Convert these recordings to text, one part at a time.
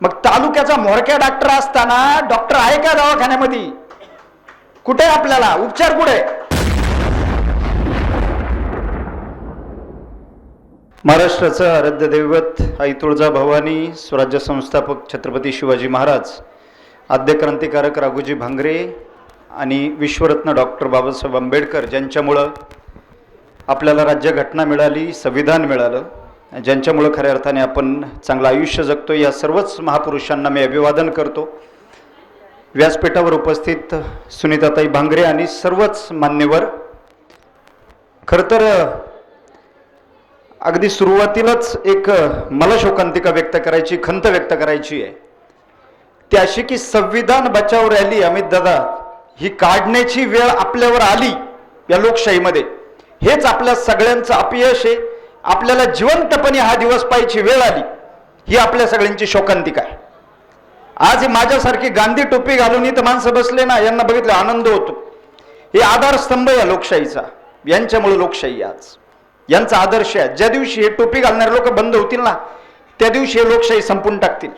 मग तालुक्याचा म्होरक्या डॉक्टर असताना डॉक्टर आहे का दवाखान्यामध्ये? कुठे आहे आपल्याला? उपचार कुठे? महाराष्ट्राचं आराध्य दैवत आई तुळजा भवानी स्वराज्य संस्थापक छत्रपती शिवाजी महाराज आद्य क्रांतिकारक राघोजी भांगरे आणि विश्वरत्न डॉक्टर बाबासाहेब आंबेडकर ज्यांच्यामुळं आपल्याला राज्यघटना मिळाली संविधान मिळालं. ज्यांच्यामुळं खऱ्या अर्थाने आपण चांगलं आयुष्य जगतो या सर्वच महापुरुषांना मी अभिवादन करतो. व्यासपीठावर उपस्थित सुनीताताई भांगरे आणि सर्वच मान्यवर. खरं तर अगदी सुरुवातीलाच एक मला शोकांतिका व्यक्त करायची खंत व्यक्त करायची आहे. ती अशी की संविधान बचाव रॅली अमित दादा ही काढण्याची वेळ आपल्यावर आली या लोकशाहीमध्ये. हेच आपल्या सगळ्यांचं अपयश आहे. आपल्याला जिवंतपणे हा दिवस पाहायची वेळ आली ही आपल्या सगळ्यांची शोकांतिका आहे. आज ही माझ्यासारखी गांधी टोपी घालून इथं माणसं बसले ना यांना बघितलं आनंद होतो. हे आधारस्तंभ या लोकशाहीचा यांच्यामुळे लोकशाही आज. यांचा आदर्श आहे. ज्या दिवशी हे टोपी घालणारे लोक बंद होतील ना त्या दिवशी हे लोकशाही संपून टाकतील.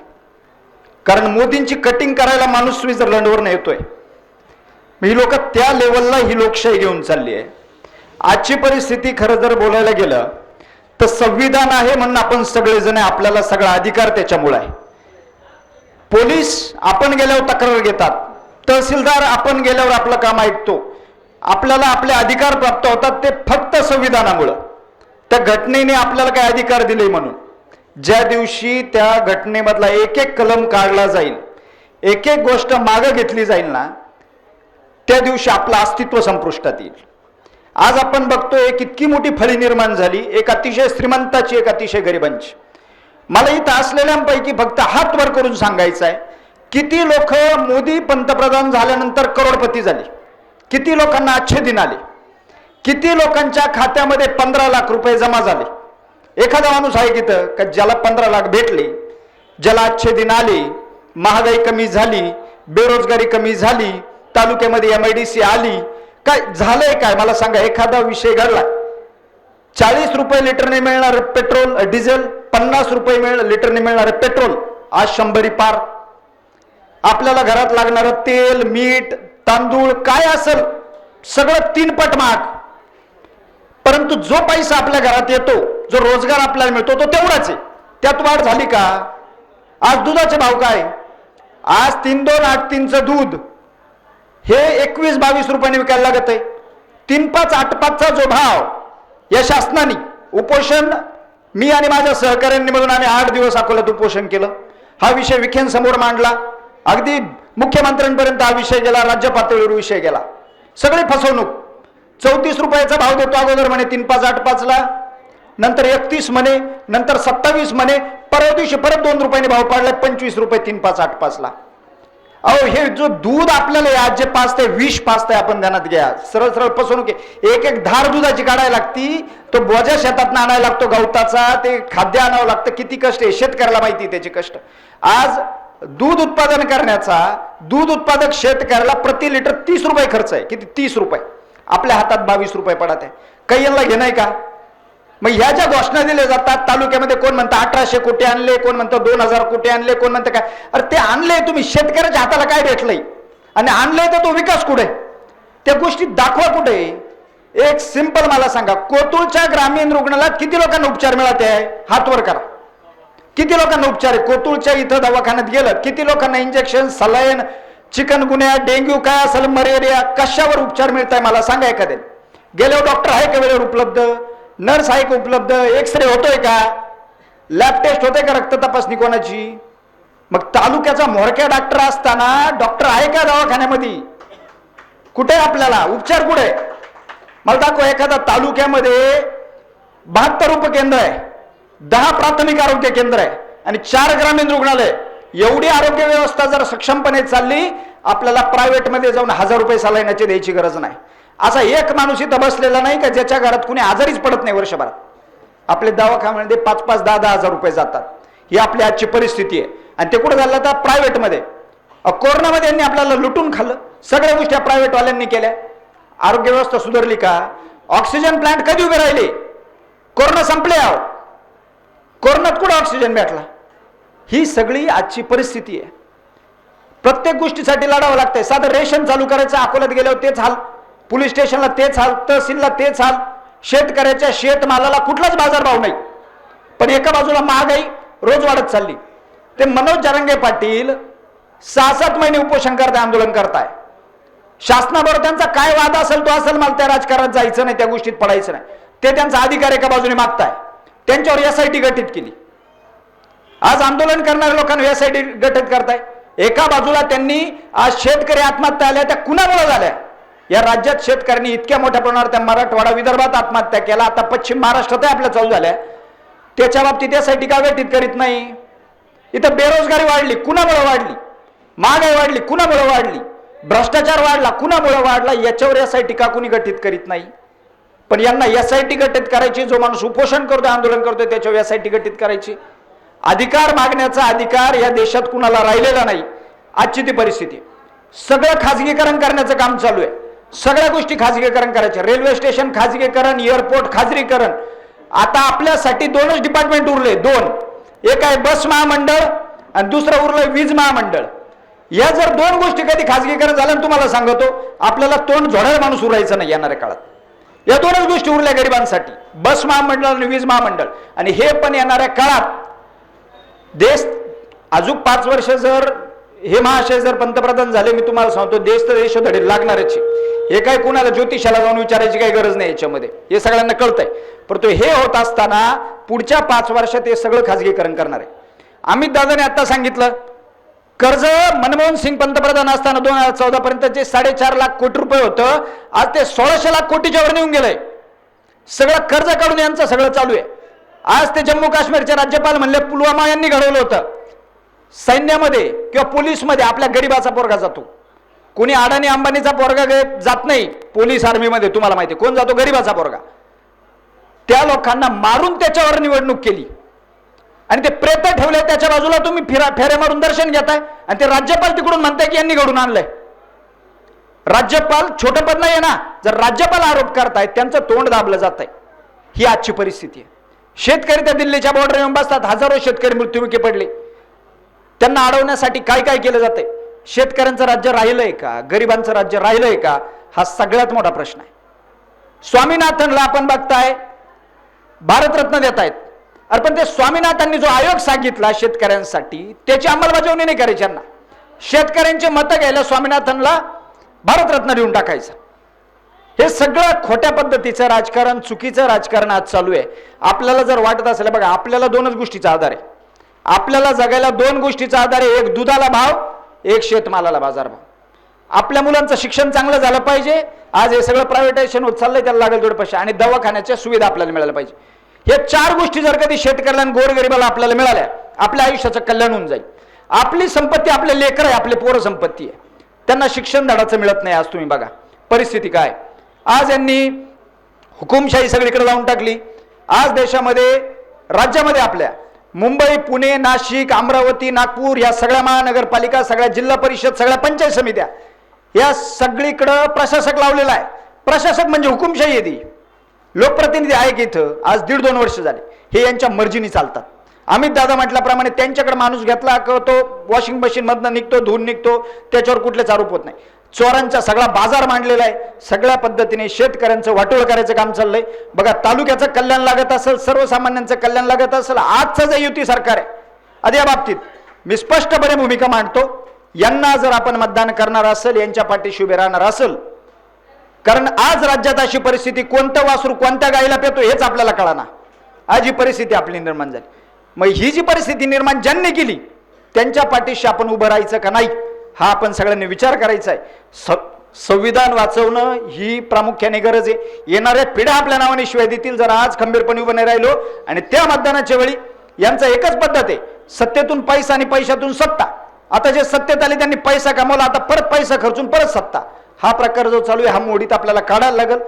कारण मोदींची कटिंग करायला माणूस स्वित्झर्लंडवरनं येतोय ही लोक त्या लेवलला ही लोकशाही घेऊन चालली आहे. आजची परिस्थिती खरं जर बोलायला गेलं तर संविधान आहे म्हणून आपण सगळेजण आपल्याला सगळा अधिकार त्याच्यामुळे आहे. पोलीस आपण गेल्यावर तक्रार घेतात. तहसीलदार आपण गेल्यावर आपलं काम ऐकतो. आपल्याला आपले अधिकार प्राप्त होतात ते फक्त संविधानामुळं. त्या घटनेने आपल्याला काय अधिकार दिले म्हणून? ज्या दिवशी त्या घटनेमधला एक एक कलम काढला जाईल एक एक गोष्ट मागं घेतली जाईल ना त्या दिवशी आपलं अस्तित्व संपुष्टात येईल. आज आपण बघतोय कितकी मोठी फळी निर्माण झाली एक अतिशय श्रीमंताची एक अतिशय गरिबांची. मला इथं असलेल्यांपैकी फक्त हात वर करून सांगायचं आहे किती लोक मोदी पंतप्रधान झाल्यानंतर करोडपती झाले? किती लोकांना अच्छे दिन आले? किती लोकांच्या खात्यामध्ये पंधरा लाख रुपये जमा झाले? एखादा माणूस आहे तिथं का ज्याला पंधरा लाख भेटले ज्याला अच्छे दिन आले महागाई कमी झाली बेरोजगारी कमी झाली तालुक्यामध्ये एम आय डी सी आली काय झालंय काय? मला सांगा एखादा विषय घडला चाळीस रुपये लिटरने मिळणार पेट्रोल डिझेल पन्नास रुपये मिळ लिटरने मिळणार पेट्रोल आज शंभरी पार. आपल्याला घरात लागणारं तेल मीठ तांदूळ काय असेल सगळं तीन पट महाग. परंतु जो पैसा आपल्या घरात येतो जो रोजगार आपल्याला मिळतो तो तेवढाच आहे. त्यात वाढ झाली का? आज दुधाचे भाव काय? आज तीन दोन आठ तीनचं दूध. हे एकवीस बावीस रुपयाने विकायला लागत आहे. तीन पाच आठ पाचचा जो भाव या शासनाने उपोषण मी आणि माझ्या सहकाऱ्यांनी मिळून आम्ही आठ दिवस अकोल्यात उपोषण केलं. हा विषय विखेंसमोर मांडला. अगदी मुख्यमंत्र्यांपर्यंत हा विषय गेला राज्य पातळीवर विषय गेला. सगळी फसवणूक. चौतीस रुपयाचा भाव देतो अगोदर म्हणे तीन पाच आठ पाचला. नंतर एकतीस म्हणे नंतर सत्तावीस म्हणे परवा दिवशी परत दोन रुपयाने भाव पाडला पंचवीस रुपये तीन पाच आठ पाचला. अहो हे जो दूध आपल्याला आज जे पाचते विष पाचते आपण ध्यानात घ्या. सरळ सरळ फसवणूक एक एक धार दुधाची काढायला लागती. तो बोजा शेतात आणायला लागतो गवताचा. ते खाद्य आणावं लागतं. किती कष्ट आहे? शेतकऱ्याला माहिती त्याचे कष्ट. आज दूध उत्पादन करण्याचा दूध उत्पादक शेतकऱ्याला प्रति लिटर तीस रुपये खर्च आहे. किती? तीस रुपये. आपल्या हातात बावीस रुपये पडत आहे. काही यांना घेणं का? मग ह्या ज्या घोषणा दिल्या जातात तालुक्यामध्ये कोण म्हणतं अठराशे कोटी आणले कोण म्हणतं दोन हजार कोटी आणले कोण म्हणतं काय? अरे ते आणले तुम्ही शेतकऱ्याच्या हाताला काय भेटलंय? आणि आणलंय तर तो विकास कुठे? त्या गोष्टी दाखवा कुठे? एक सिंपल मला सांगा कोतुळच्या ग्रामीण रुग्णालयात किती लोकांना उपचार मिळत आहे हातवर करा. किती लोकांना उपचार आहे कोतुळच्या इथं दवाखान्यात गेलं किती लोकांना इंजेक्शन सलाईन चिकनगुन्या डेंग्यू काय असेल मलेरिया कशावर उपचार मिळत आहे मला सांगा एखाद्या गेल्यावर डॉक्टर आहे का वेळेवर उपलब्ध? नर्स आहे का उपलब्ध एक्सरे होतोय का? लॅब टेस्ट होते का रक्त तपासणी कोणाची? मग तालुक्याचा म्होरक्या डॉक्टर असताना डॉक्टर आहे का दवाखान्यामध्ये? कुठे आहे आपल्याला? उपचार कुठे? मला दाखव एखादा तालुक्यामध्ये बहात्तर उपकेंद्र आहे दहा प्राथमिक आरोग्य केंद्र आहे आणि चार ग्रामीण रुग्णालय एवढी आरोग्य व्यवस्था जर सक्षमपणे चालली आपल्याला प्रायव्हेटमध्ये जाऊन हजार रुपये सलाईनाची द्यायची गरज नाही. असा एक माणूस इथं बसलेला नाही का ज्याच्या घरात कुणी आजारीच पडत नाही वर्षभरात? आपले दवाखान्यामध्ये पाच पाच दहा दहा हजार रुपये जातात. ही आपली आजची परिस्थिती आहे. आणि ते कुठं झालं? तर प्रायव्हेटमध्ये. कोरोनामध्ये यांनी आपल्याला लुटून खाल्लं. सगळ्या गोष्टी प्रायव्हेटवाल्यांनी केल्या. आरोग्य व्यवस्था सुधारली का? ऑक्सिजन प्लांट कधी उभे राहिले? कोरोना संपले आहो. कोरोनात कुठं ऑक्सिजन भेटला? ही सगळी आजची परिस्थिती आहे. प्रत्येक गोष्टीसाठी लढावं लागतंय. साधं रेशन चालू करायचं अकोल्यात गेल्यावर तेच हाल. पोलीस स्टेशनला तेच हाल तहसीलला तेच हाल. शेतकऱ्याच्या शेतमालाला कुठलाच बाजारभाव नाही. पण एका बाजूला महागाई रोज वाढत चालली. ते मनोज जरंगे पाटील सहा सात महिने उपोषण करताय आंदोलन करताय. शासनाबरोबर त्यांचा काय वाद असेल तो असेल मला त्या राजकारणात जायचं नाही त्या गोष्टीत पडायचं नाही. ते त्यांचा अधिकार एका बाजूने मागताय. त्यांच्यावर एस आय टी गठीत केली. आज आंदोलन करणाऱ्या लोकांना एस आय टी गठीत करताय. एका बाजूला त्यांनी आज शेतकरी आत्महत्या आल्या त्या कुणामुळे झाल्या? या राज्यात शेतकऱ्यांनी इतक्या मोठ्या प्रमाणावर त्या मराठवाडा विदर्भात आत्महत्या केला. आता पश्चिम महाराष्ट्रातही आपल्या चालू झाल्या. त्याच्या बाबतीत यासाठी का व्यतीत करीत नाही? इथं बेरोजगारी वाढली कुणामुळे वाढली? महागाई वाढली कुणामुळे वाढली? भ्रष्टाचार वाढला कुणामुळे वाढला? याच्यावर एस आय टी का कुणी गठीत करीत नाही? पण यांना एस आय टी गठीत करायची जो माणूस उपोषण करतोय आंदोलन करतोय त्याच्यावर एस आय टी गठीत करायची. अधिकार मागण्याचा अधिकार या देशात कुणाला राहिलेला नाही. आजची ती परिस्थिती. सगळं खाजगीकरण करण्याचं काम चालू आहे. सगळ्या गोष्टी खाजगीकरण करायच्या रेल्वे स्टेशन खाजगीकरण एअरपोर्ट खाजगीकरण. आता आपल्यासाठी दोनच डिपार्टमेंट उरले दोन. एक आहे बस महामंडळ आणि दुसरं उरलं वीज महामंडळ. या जर दोन गोष्टी कधी खाजगीकरण झालं तुम्हाला सांगतो आपल्याला तोंड झोडायला माणूस उरायचं नाही येणाऱ्या काळात. या दोनच गोष्टी उरल्या गरिबांसाठी. बस महामंडळ आणि वीज महामंडळ. आणि हे पण येणाऱ्या काळात देश अजून पाच वर्ष जर हे महाशय जर पंतप्रधान झाले मी तुम्हाला सांगतो देश तर देश धडेल लागणारच हे काय कुणाला ज्योतिषाला जाऊन विचारायची काही गरज नाही याच्यामध्ये? हे सगळ्यांना कळतंय. परंतु हे होत असताना पुढच्या पाच वर्षात हे सगळं खाजगीकरण करणार आहे. अमित दादाने आता सांगितलं कर्ज मनमोहन सिंग पंतप्रधान असताना दोन हजार चौदा पर्यंत जे साडेचार लाख कोटी रुपये होतं आज ते सोळाशे लाख कोटीच्या वर नेऊन गेलंय. सगळं कर्ज काढून यांचं सगळं चालू आहे. आज ते जम्मू काश्मीरचे राज्यपाल म्हणले पुलवामा यांनी घडवलं होतं. सैन्यामध्ये किंवा पोलीसमध्ये आपल्या गरीबाचा पोरगा जातो. कोणी अडाणी अंबानीचा पोरगा जात नाही. पोलीस आर्मीमध्ये तुम्हाला माहिती आहे. कोण जातो? गरीबाचा पोरगा. त्या लोकांना मारून त्याच्यावर निवडणूक केली. आणि ते प्रेत ठेवले त्याच्या बाजूला तुम्ही फिरा फेऱ्या मारून दर्शन घेताय. आणि ते राज्यपाल तिकडून म्हणताय की यांनी घडून आणलंय. राज्यपाल छोटं पद नाही ना. जर राज्यपाल आरोप करतायत त्यांचं तोंड दाबलं जात आहे ही आजची परिस्थिती आहे. शेतकरी त्या दिल्लीच्या बॉर्डर येऊन बसतात. हजारो शेतकरी मृत्युमुखी पडले. त्यांना अडवण्यासाठी काय काय केलं जातंय? शेतकऱ्यांचं राज्य राहिलंय का? गरिबांचं राज्य राहिलंय का? हा सगळ्यात मोठा प्रश्न आहे. स्वामीनाथनला आपण बघताय भारतरत्न देत आहेत अरे पण ते स्वामीनाथांनी जो आयोग सांगितला शेतकऱ्यांसाठी त्याची अंमलबजावणी नाही करायची यांना. शेतकऱ्यांचे मतं घ्यायला स्वामीनाथनला भारतरत्न देऊन टाकायचं. हे सगळं खोट्या पद्धतीचं राजकारण चुकीचं राजकारण आज चालू आहे. आपल्याला जर वाटत असेल बघा आपल्याला दोनच गोष्टीचा आधार आहे. आपल्याला जगायला दोन गोष्टीचा आधार आहे. एक दुधाला भाव एक शेतमालाला बाजारभाव. आपल्या मुलांचं शिक्षण चांगलं झालं पाहिजे. आज हे सगळं प्रायव्हेटायझेशन होत चाललंय त्याला लागेल तेवढे पैसे. आणि दवाखान्याच्या सुविधा आपल्याला मिळायला पाहिजे. हे चार गोष्टी जर कधी शेतकऱ्याला आणि गोरगरिबाला आपल्याला मिळाल्या आपल्या आयुष्याचं कल्याण होऊन जाईल. आपली संपत्ती आपले लेकर आहे आपले पोरं संपत्ती आहे. त्यांना शिक्षण धडाचं मिळत नाही आज तुम्ही बघा. परिस्थिती काय? आज यांनी हुकुमशाही सगळीकडे लावून टाकली. आज देशामध्ये राज्यामध्ये आपल्या मुंबई पुणे नाशिक अमरावती नागपूर या सगळ्या महानगरपालिका सगळ्या जिल्हा परिषद सगळ्या पंचायत समित्या या सगळीकडं प्रशासक लावलेला आहे. प्रशासक म्हणजे हुकुमशाही आहे ती. लोकप्रतिनिधी आहे की इथं. आज दीड दोन वर्ष झाले. हे यांच्या मर्जीने चालतात. अमित दादा म्हटल्याप्रमाणे त्यांच्याकडे माणूस घेतला का तो वॉशिंग मशीन मधनं निघतो धुवून निघतो त्याच्यावर कुठलेच आरोप होत नाही. चोरांचा सगळा बाजार मांडलेला आहे. सगळ्या पद्धतीने शेतकऱ्यांचं वाटोळ करायचं काम चाललंय. बघा तालुक्याचं कल्याण लागत असेल सर्वसामान्यांचं कल्याण लागत असेल आजचं जे युती सरकार आहे आधी या बाबतीत मी स्पष्टपणे भूमिका मांडतो. यांना जर आपण मतदान करणार असेल यांच्या पाठीशी उभे राहणार असेल कारण आज राज्यात अशी परिस्थिती कोणतं वासरू कोणत्या गायीला पेतो हेच आपल्याला कळाना आज ही परिस्थिती आपली निर्माण झाली. मग ही जी परिस्थिती निर्माण ज्यांनी केली त्यांच्या पाठीशी आपण उभं राहायचं का नाही हा आपण सगळ्यांनी विचार करायचा आहे. स- संविधान वाचवणं ही प्रामुख्याने गरज आहे. येणाऱ्या पिढ्या आपल्या नावाने शिवाय देतील जर आज खंबीरपणे उभं नाही राहिलो आणि त्या मतदानाच्या वेळी यांचा एकच पद्धत आहे सत्तेतून पैसा आणि पैशातून सत्ता. आता जे सत्तेत आले त्यांनी पैसा कमवला आता परत पैसा खर्चून परत सत्ता. हा प्रकार जो चालू आहे हा मोडीत आपल्याला काढायला लागेल.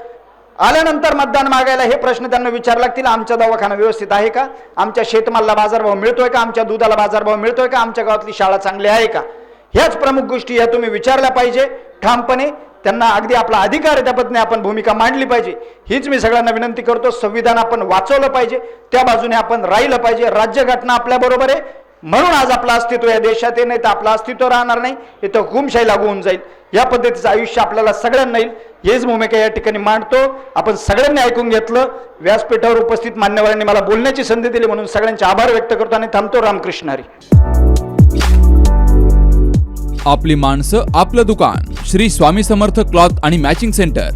आल्यानंतर मतदान मागायला हे प्रश्न त्यांना विचार लागतील. आमचा दवाखाना व्यवस्थित आहे का? आमच्या शेतमालला बाजारभाव मिळतोय का? आमच्या दुधाला बाजारभाव मिळतोय का? आमच्या गावातली शाळा चांगली आहे का? ह्याच प्रमुख गोष्टी ह्या तुम्ही विचारल्या पाहिजे. ठामपणे त्यांना अगदी आपला अधिकार आहे त्या पद्धतीने आपण भूमिका मांडली पाहिजे. हीच मी सगळ्यांना विनंती करतो. संविधान आपण वाचवलं पाहिजे. त्या बाजूने आपण राहिलं पाहिजे. राज्यघटना आपल्याबरोबर आहे. म्हणून आज आपलं अस्तित्व या देशात आहे. नाही तर आपलं अस्तित्व राहणार नाही. इथं हुकुमशाही लागू होऊन जाईल. या पद्धतीचं आयुष्य आपल्याला सगळ्यांना येईल. हेच भूमिका या ठिकाणी मांडतो. आपण सगळ्यांनी ऐकून घेतलं. व्यासपीठावर उपस्थित मान्यवरांनी मला बोलण्याची संधी दिली म्हणून सगळ्यांचे आभार व्यक्त करतो आणि थांबतो रामकृष्ण हरी. आपली माणसं आपलं दुकान. श्री स्वामी समर्थ क्लॉथ आणि मॅचिंग सेंटर.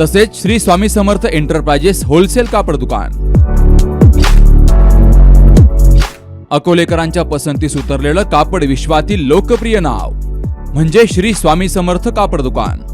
तसेच श्री स्वामी समर्थ एंटरप्राइजेस होलसेल कापड दुकान. अकोलेकरांच्या पसंतीस उतरलेलं कापड विश्वातील लोकप्रिय नाव. म्हणजे श्री स्वामी समर्थ कापड दुकान.